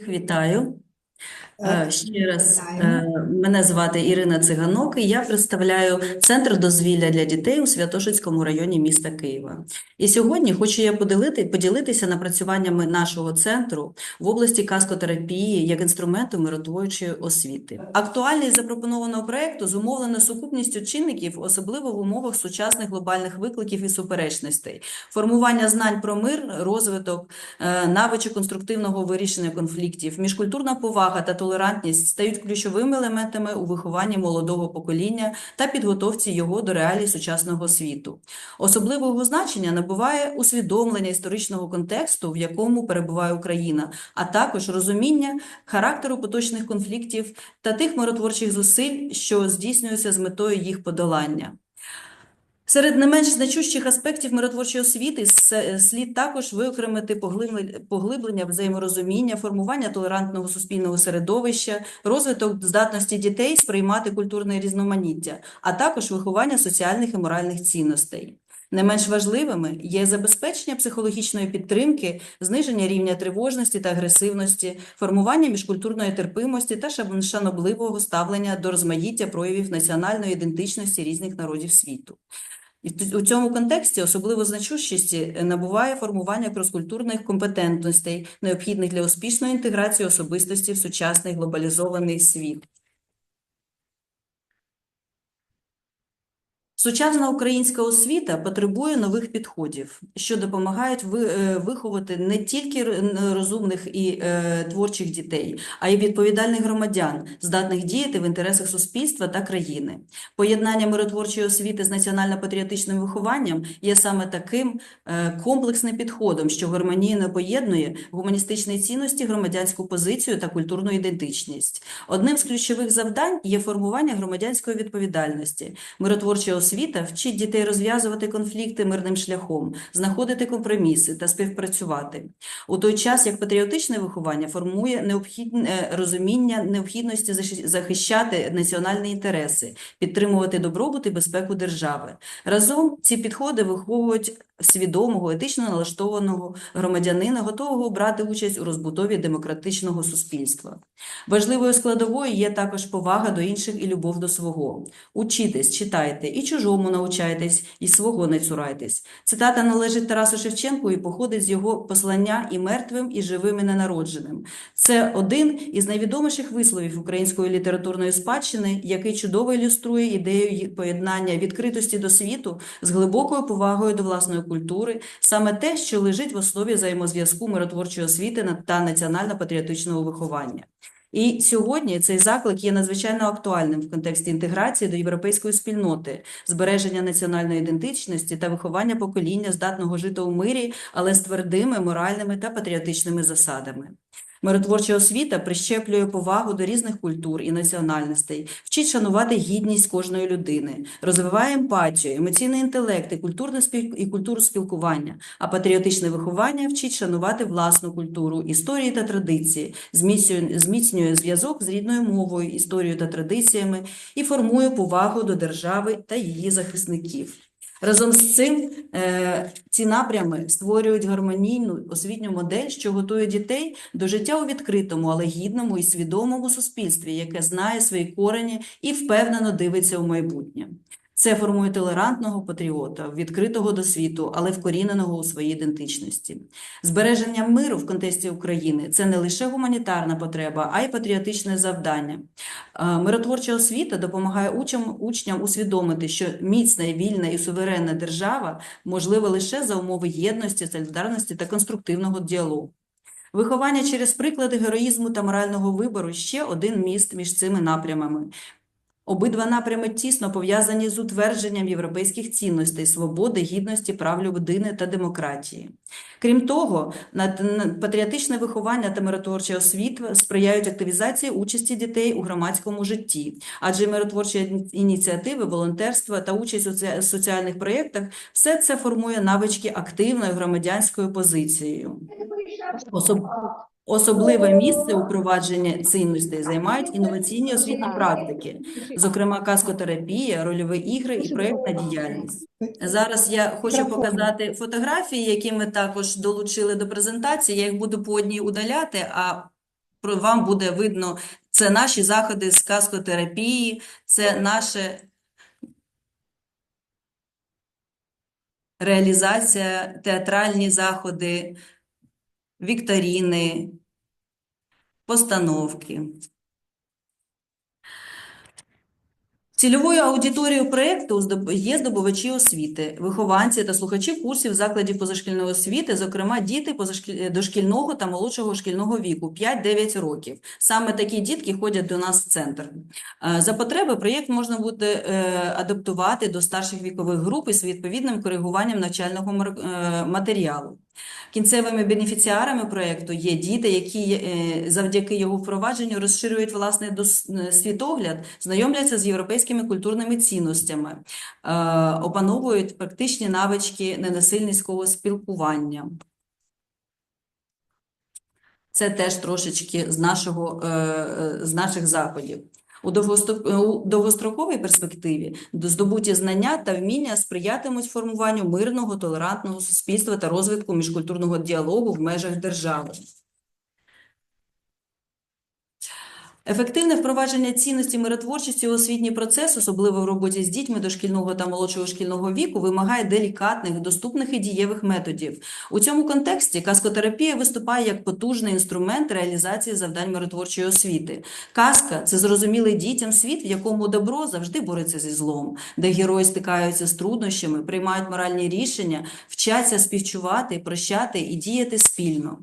Вітаю. Е, Е, Ще раз, е, мене звати Ірина Циганок, і я представляю Центр дозвілля для дітей у Святошинському районі міста Києва. І сьогодні хочу я поділити, поділитися напрацюваннями нашого центру в області каскотерапії як інструменту миротворчої освіти. Актуальність запропонованого проекту зумовлена сукупністю чинників, особливо в умовах сучасних глобальних викликів і суперечностей, формування знань про мир, розвиток, навичок конструктивного вирішення конфліктів, міжкультурна повага та толерантність стають ключовими елементами у вихованні молодого покоління та підготовці його до реалій сучасного світу. Особливого значення набуває усвідомлення історичного контексту, в якому перебуває Україна, а також розуміння характеру поточних конфліктів та тих миротворчих зусиль, що здійснюються з метою їх подолання. Серед не менш значущих аспектів миротворчої освіти слід також виокремити поглиблення, взаєморозуміння, формування толерантного суспільного середовища, розвиток здатності дітей сприймати культурне різноманіття, а також виховання соціальних і моральних цінностей. Не менш важливими є забезпечення психологічної підтримки, зниження рівня тривожності та агресивності, формування міжкультурної терпимості та шанобливого ставлення до розмаїття проявів національної ідентичності різних народів світу. І у цьому контексті особливо значущості е, набуває формування кроскультурних компетентностей, необхідних для успішної інтеграції особистості в сучасний глобалізований світ. Сучасна українська освіта потребує нових підходів, що допомагають е, виховати не тільки розумних і е, творчих дітей, а й відповідальних громадян, здатних діяти в інтересах суспільства та країни. Поєднання миротворчої освіти з національно-патріотичним вихованням є саме таким е, комплексним підходом, що гармонійно поєднує гуманістичні цінності, громадянську позицію та культурну ідентичність. Одним з ключових завдань є формування громадянської відповідальності. Миротворча освіта вчить дітей розв'язувати конфлікти мирним шляхом, знаходити компроміси та співпрацювати. У той час, як патріотичне виховання формує необхідне розуміння необхідності захищати національні інтереси, підтримувати добробут і безпеку держави. Разом ці підходи виховують свідомого, етично налаштованого громадянина, готового брати участь у розбудові демократичного суспільства. Важливою складовою є також повага до інших і любов до свого. Учітесь, читайте, і чужому навчайтесь, і свого не цурайтесь. Цитата належить Тарасу Шевченку і походить з його послання і мертвим, і живим, і ненародженим. Це один із найвідоміших висловів української літературної спадщини, який чудово ілюструє ідею поєднання відкритості до світу з глибокою повагою до власної культури, саме те, що лежить в основі взаємозв'язку миротворчої освіти та національно-патріотичного виховання. І сьогодні цей заклик є надзвичайно актуальним в контексті інтеграції до європейської спільноти, збереження національної ідентичності та виховання покоління, здатного жити у мирі, але з твердими моральними та патріотичними засадами. Миротворча освіта прищеплює повагу до різних культур і національностей, вчить шанувати гідність кожної людини, розвиває емпатію, емоційний інтелект і культурне спіл... і культуру спілкування, а патріотичне виховання вчить шанувати власну культуру, історії та традиції, зміцнює, зміцнює зв'язок з рідною мовою, історією та традиціями і формує повагу до держави та її захисників. Разом з цим е, ці напрями створюють гармонійну освітню модель, що готує дітей до життя у відкритому, але гідному і свідомому суспільстві, яке знає свої корені і впевнено дивиться у майбутнє. Це формує толерантного патріота, відкритого до світу, але вкоріненого у своїй ідентичності. Збереження миру в контексті України це не лише гуманітарна потреба, а й патріотичне завдання. Е, Миротворча освіта допомагає учням, учням усвідомити, що міцна, вільна і суверенна держава можлива лише за умови єдності, солідарності та конструктивного діалогу. Виховання через приклади героїзму та морального вибору ще один міст між цими напрямами. Обидва напрями тісно пов'язані з утвердженням європейських цінностей, свободи, гідності, прав людини та демократії. Крім того, патріотичне виховання та миротворча освіта сприяють активізації участі дітей у громадському житті, адже миротворчі ініціативи, волонтерство та участь у соціальних проєктах – все це формує навички активної громадянської позиції. Особ... Особливе місце у провадженні цінностей займають інноваційні освітні практики, зокрема каскотерапія, рольові ігри і проєктна діяльність. Зараз я хочу показати фотографії, які ми також долучили до презентації. Я їх буду по одній удаляти, а вам буде видно, це наші заходи з каскотерапії, це наше реалізація, театральні заходи, вікторіни, постановки. Цільовою аудиторією проєкту є здобувачі освіти, вихованці та слухачі курсів закладів позашкільної освіти, зокрема діти дошкільного та молодшого шкільного віку 5-9 років. Саме такі дітки ходять до нас в центр. Е, За потреби проєкт можна буде е, адаптувати до старших вікових груп із відповідним коригуванням навчального е, матеріалу. Кінцевими бенефіціарами проєкту є діти, які е, завдяки його впровадженню розширюють власний е, світогляд, знайомляться з європейськими культурними цінностями, е, опановують практичні навички ненасильницького спілкування. Це теж трошечки з нашого, з наших заходів. У довгостро- довгостроковій перспективі здобуті знання та вміння сприятимуть формуванню мирного, толерантного суспільства та розвитку міжкультурного діалогу в межах держави. Ефективне впровадження цінності миротворчості у освітній процес, особливо в роботі з дітьми дошкільного та молодшого шкільного віку, вимагає делікатних, доступних і дієвих методів. У цьому контексті каскотерапія виступає як потужний інструмент реалізації завдань миротворчої освіти. Казка це зрозумілий дітям світ, в якому добро завжди бореться зі злом, де герої стикаються з труднощами, приймають моральні рішення, вчаться співчувати, прощати і діяти спільно.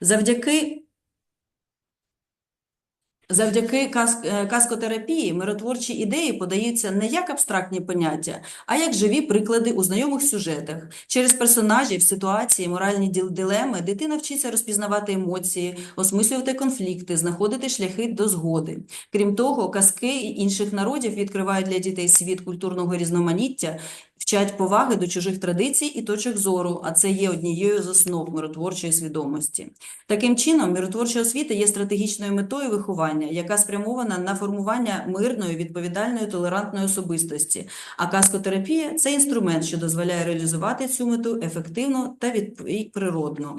Завдяки Завдяки кас- е, каскотерапії миротворчі ідеї подаються не як абстрактні поняття, а як живі приклади у знайомих сюжетах. Через персонажів, ситуації, моральні дилеми дитина вчиться розпізнавати емоції, осмислювати конфлікти, знаходити шляхи до згоди. Крім того, казки інших народів відкривають для дітей світ культурного різноманіття, вчать поваги до чужих традицій і точок зору, а це є однією з основ миротворчої свідомості. Таким чином, миротворча освіта є стратегічною метою виховання, яка спрямована на формування мирної, відповідальної, толерантної особистості. А каскотерапія це інструмент, що дозволяє реалізувати цю мету ефективно та від... природно.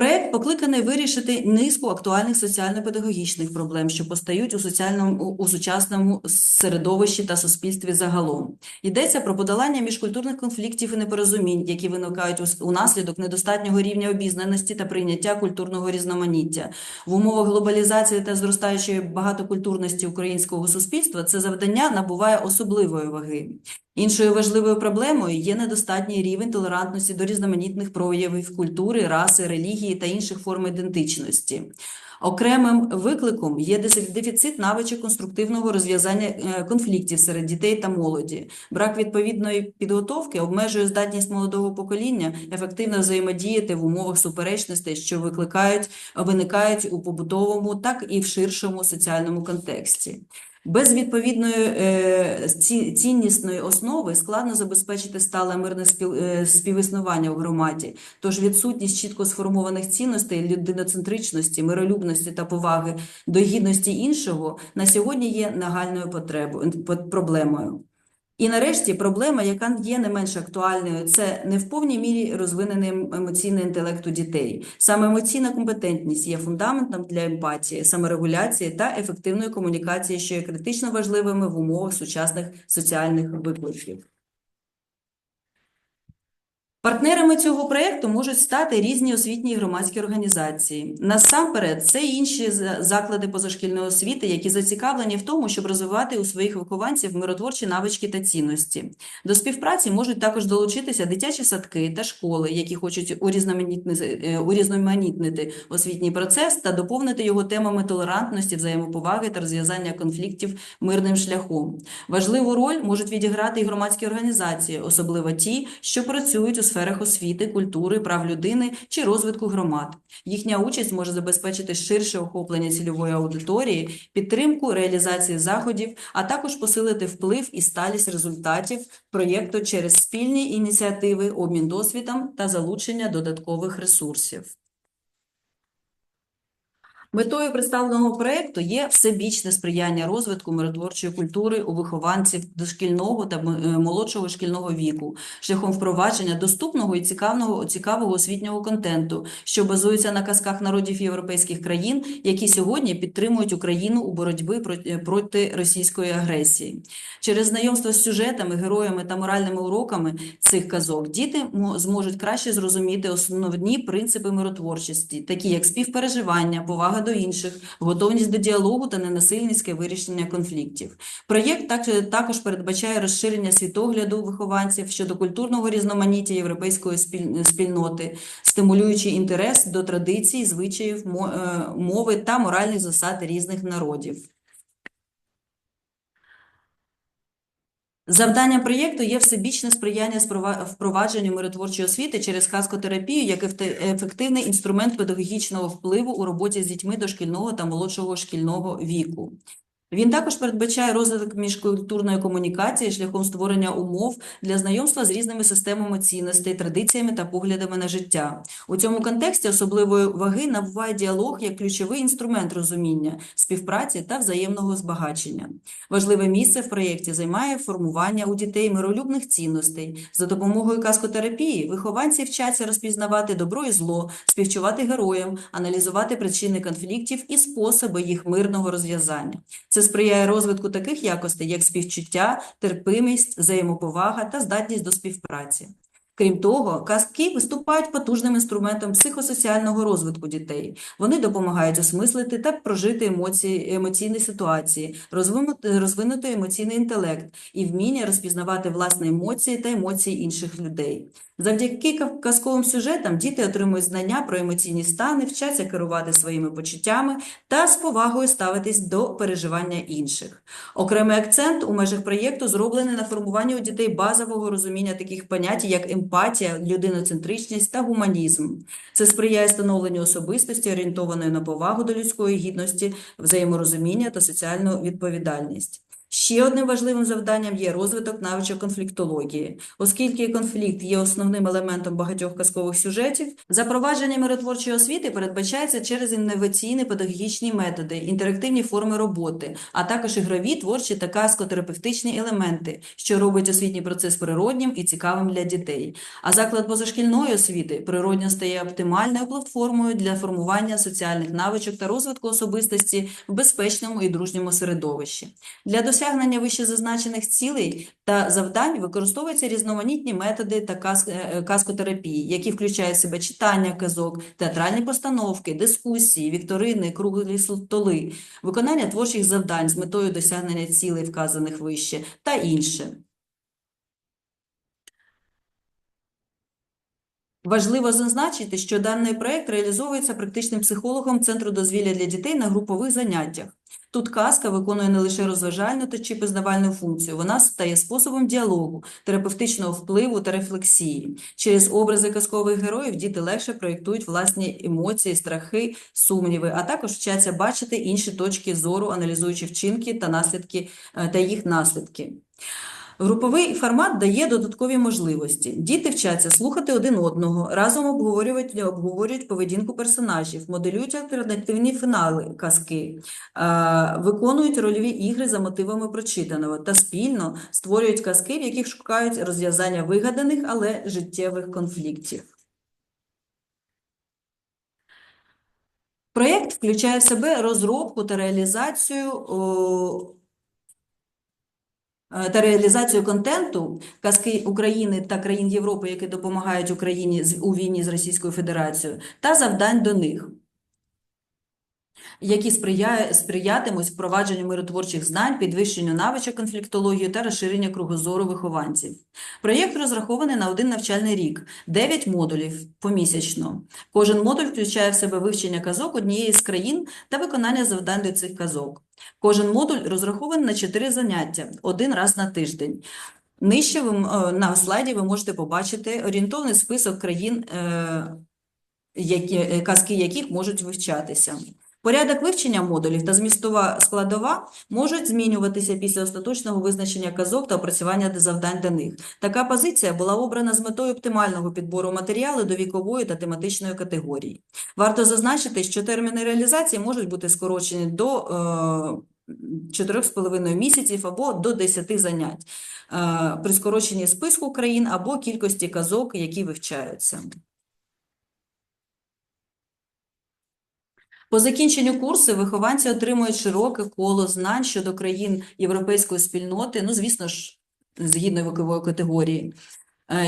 Проект покликаний вирішити низку актуальних соціально-педагогічних проблем, що постають у соціальному у сучасному середовищі та суспільстві загалом. Йдеться про подолання міжкультурних конфліктів і непорозумінь, які виникають у- унаслідок недостатнього рівня обізнаності та прийняття культурного різноманіття. В умовах глобалізації та зростаючої багатокультурності українського суспільства це завдання набуває особливої ваги. Іншою важливою проблемою є недостатній рівень толерантності до різноманітних проявів культури, раси, релігії та інших форм ідентичності. Окремим викликом є дефіцит навичок конструктивного розв'язання е, конфліктів серед дітей та молоді. Брак відповідної підготовки обмежує здатність молодого покоління ефективно взаємодіяти в умовах суперечностей, що викликають, виникають у побутовому, так і в ширшому соціальному контексті. Без відповідної е, ці- ціннісної основи складно забезпечити стале мирне е, співіснування в громаді. Тож відсутність чітко сформованих цінностей людиноцентричності, миролюбності та поваги до гідності іншого на сьогодні є нагальною потребою, пот- проблемою. І нарешті проблема, яка є не менш актуальною, це не в повній мірі розвинений ем- емоційний інтелект у дітей. Саме емоційна компетентність є фундаментом для емпатії, саморегуляції та ефективної комунікації, що є критично важливими в умовах сучасних соціальних викликів. Партнерами цього проєкту можуть стати різні освітні і громадські організації. Насамперед, це інші заклади позашкільної освіти, які зацікавлені в тому, щоб розвивати у своїх вихованців миротворчі навички та цінності. До співпраці можуть також долучитися дитячі садки та школи, які хочуть урізноманітнити, е, урізноманітнити освітній процес та доповнити його темами толерантності, взаємоповаги та розв'язання конфліктів мирним шляхом. Важливу роль можуть відіграти і громадські організації, особливо ті, що працюють у сферах освіти, культури, прав людини чи розвитку громад. Їхня участь може забезпечити ширше охоплення цільової аудиторії, підтримку реалізації заходів, а також посилити вплив і сталість результатів проєкту через спільні ініціативи, обмін досвідом та залучення додаткових ресурсів. Метою представленого проекту є всебічне сприяння розвитку миротворчої культури у вихованців дошкільного та е, молодшого шкільного віку, шляхом впровадження доступного і цікавого, цікавого освітнього контенту, що базується на казках народів європейських країн, які сьогодні підтримують Україну у боротьбі проти, проти російської агресії. Через знайомство з сюжетами, героями та моральними уроками цих казок діти мо- зможуть краще зрозуміти основні принципи миротворчості, такі як співпереживання, повага до інших, готовність до діалогу та ненасильницьке вирішення конфліктів. Проєкт так- також передбачає розширення світогляду вихованців щодо культурного різноманіття європейської спіль- спільноти, стимулюючи інтерес до традицій, звичаїв, е, мови та моральних засад різних народів. Завданням проєкту є всебічне сприяння впровадженню миротворчої освіти через казкотерапію як ефективний інструмент педагогічного впливу у роботі з дітьми дошкільного та молодшого шкільного віку. Він також передбачає розвиток міжкультурної комунікації шляхом створення умов для знайомства з різними системами цінностей, традиціями та поглядами на життя. У цьому контексті особливої ваги набуває діалог як ключовий інструмент розуміння, співпраці та взаємного збагачення. Важливе місце в проєкті займає формування у дітей миролюбних цінностей. За допомогою каскотерапії вихованці вчаться розпізнавати добро і зло, співчувати героям, аналізувати причини конфліктів і способи їх мирного розв'язання. Це сприяє розвитку таких якостей, як співчуття, терпимість, взаємоповага та здатність до співпраці. Крім того, казки виступають потужним інструментом психосоціального розвитку дітей. Вони допомагають осмислити та прожити емоції, емоційні ситуації, розвинути, розвинути емоційний інтелект і вміння розпізнавати власні емоції та емоції інших людей. Завдяки казковим сюжетам діти отримують знання про емоційні стани, вчаться керувати своїми почуттями та з повагою ставитись до переживання інших. Окремий акцент у межах проєкту зроблений на формуванні у дітей базового розуміння таких понять, як емпатія, людиноцентричність та гуманізм. Це сприяє становленню особистості, орієнтованої на повагу до людської гідності, взаєморозуміння та соціальну відповідальність. Ще одним важливим завданням є розвиток навичок конфліктології. Оскільки конфлікт є основним елементом багатьох казкових сюжетів, запровадження миротворчої освіти передбачається через інноваційні педагогічні методи, інтерактивні форми роботи, а також ігрові, творчі та казкотерапевтичні елементи, що робить освітній процес природнім і цікавим для дітей. А заклад позашкільної освіти природньо стає оптимальною платформою для формування соціальних навичок та розвитку особистості в безпечному і дружньому середовищі. Для досягнення вищезазначених цілей та завдань використовуються різноманітні методи та каз- е, казкотерапії, які включають в себе читання казок, театральні постановки, дискусії, вікторини, круглі столи, виконання творчих завдань з метою досягнення цілей, вказаних вище, та інше. Важливо зазначити, що даний проект реалізовується практичним психологом Центру дозвілля для дітей на групових заняттях. Тут казка виконує не лише розважальну та чи пізнавальну функцію, вона стає способом діалогу, терапевтичного впливу та рефлексії. Через образи казкових героїв діти легше проєктують власні емоції, страхи, сумніви, а також вчаться бачити інші точки зору, аналізуючи вчинки та наслідки е, та їх наслідки. Груповий формат дає додаткові можливості. Діти вчаться слухати один одного, разом обговорюють, обговорюють поведінку персонажів, моделюють альтернативні фінали казки, виконують рольові ігри за мотивами прочитаного та спільно створюють казки, в яких шукають розв'язання вигаданих, але життєвих конфліктів. Проєкт включає в себе розробку та реалізацію та реалізацію контенту казки України та країн Європи, які допомагають Україні у війні з Російською Федерацією, та завдань до них, які сприятимуть впровадженню миротворчих знань, підвищенню навичок конфліктології та розширенню кругозору вихованців. Проєкт розрахований на один навчальний рік, 9 модулів помісячно. Кожен модуль включає в себе вивчення казок однієї з країн та виконання завдань до цих казок. Кожен модуль розрахований на 4 заняття, один раз на тиждень. Нижче ви, е, на слайді ви можете побачити орієнтовний список країн, е, які, е, казки яких можуть вивчатися. Порядок вивчення модулів та змістова складова можуть змінюватися після остаточного визначення казок та опрацювання завдань до них. Така позиція була обрана з метою оптимального підбору матеріалу до вікової та тематичної категорії. Варто зазначити, що терміни реалізації можуть бути скорочені до е, 4,5 місяців або до 10 занять е, при скороченні списку країн або кількості казок, які вивчаються. По закінченню курсу вихованці отримують широке коло знань щодо країн європейської спільноти, ну, звісно ж, згідно вікової категорії,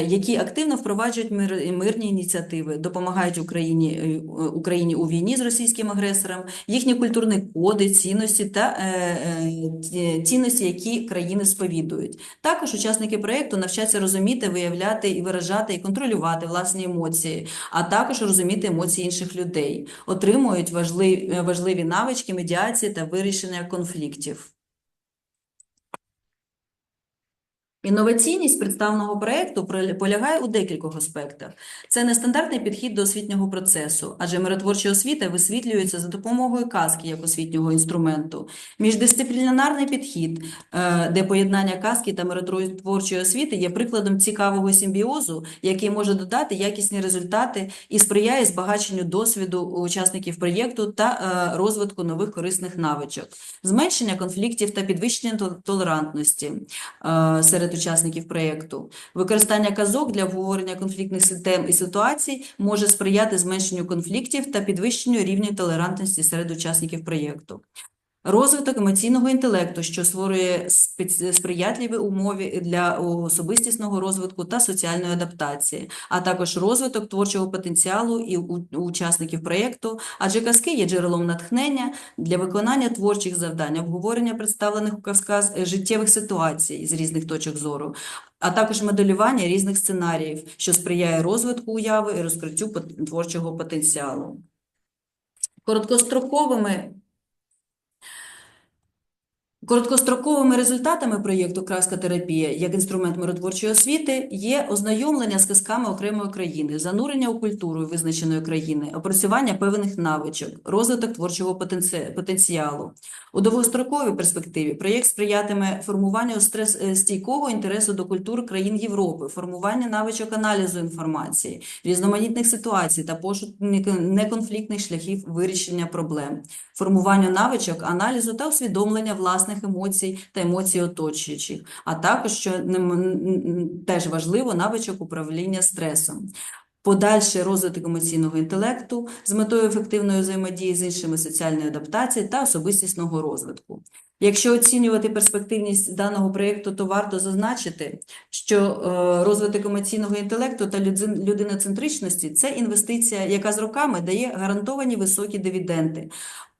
які активно впроваджують мир, мирні ініціативи, допомагають Україні, е, Україні у війні з російським агресором, їхні культурні коди, цінності та е, е, цінності, які країни сповідують. Також учасники проєкту навчаться розуміти, виявляти і виражати і контролювати власні емоції, а також розуміти емоції інших людей, отримують важливі, важливі навички медіації та вирішення конфліктів. Інноваційність представленого проєкту полягає у декількох аспектах. Це нестандартний підхід до освітнього процесу, адже миротворча освіта висвітлюється за допомогою казки як освітнього інструменту. Міждисциплінарний підхід, е, де поєднання казки та миротворчої освіти є прикладом цікавого симбіозу, який може додати якісні результати і сприяє збагаченню досвіду учасників проєкту та е, розвитку нових корисних навичок, зменшення конфліктів та підвищення толерантності е, серед учасників проєкту. Використання казок для обговорення конфліктних систем і ситуацій може сприяти зменшенню конфліктів та підвищенню рівня толерантності серед учасників проєкту. Розвиток емоційного інтелекту, що створює сприятливі умови для особистісного розвитку та соціальної адаптації, а також розвиток творчого потенціалу і учасників проєкту, адже казки є джерелом натхнення для виконання творчих завдань, обговорення представлених у казках е, життєвих ситуацій з різних точок зору, а також моделювання різних сценаріїв, що сприяє розвитку уяви і розкриттю творчого потенціалу. Короткостроковими Короткостроковими результатами проєкту «Краскотерапія» як інструмент миротворчої освіти є ознайомлення з казками окремої країни, занурення у культуру визначеної країни, опрацювання певних навичок, розвиток творчого потенціалу. У довгостроковій перспективі проєкт сприятиме формуванню е, стійкого інтересу до культур країн Європи, формування навичок аналізу інформації, різноманітних ситуацій та пошуку неконфліктних шляхів вирішення проблем формування навичок, аналізу та усвідомлення власних емоцій та емоцій оточуючих, а також, що теж важливо, навичок управління стресом. Подальший розвиток емоційного інтелекту з метою ефективної взаємодії з іншими соціальної адаптації та особистісного розвитку. Якщо оцінювати перспективність даного проєкту, то варто зазначити, що е, розвиток емоційного інтелекту та людиноцентричності – це інвестиція, яка з роками дає гарантовані високі дивіденди,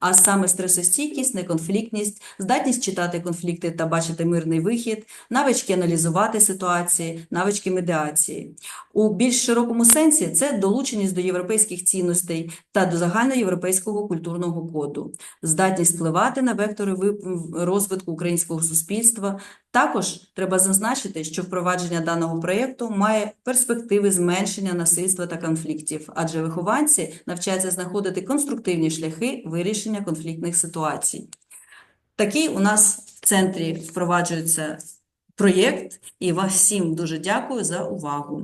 а саме стресостійкість, неконфліктність, здатність читати конфлікти та бачити мирний вихід, навички аналізувати ситуації, навички медіації. У більш широкому сенсі це долученість до європейських цінностей та до загальноєвропейського культурного коду, здатність впливати на вектори розвитку українського суспільства. Також треба зазначити, що впровадження даного проєкту має перспективи зменшення насильства та конфліктів, адже вихованці навчаються знаходити конструктивні шляхи вирішення конфліктних ситуацій. Такий у нас в центрі впроваджується проєкт, і вас всім дуже дякую за увагу.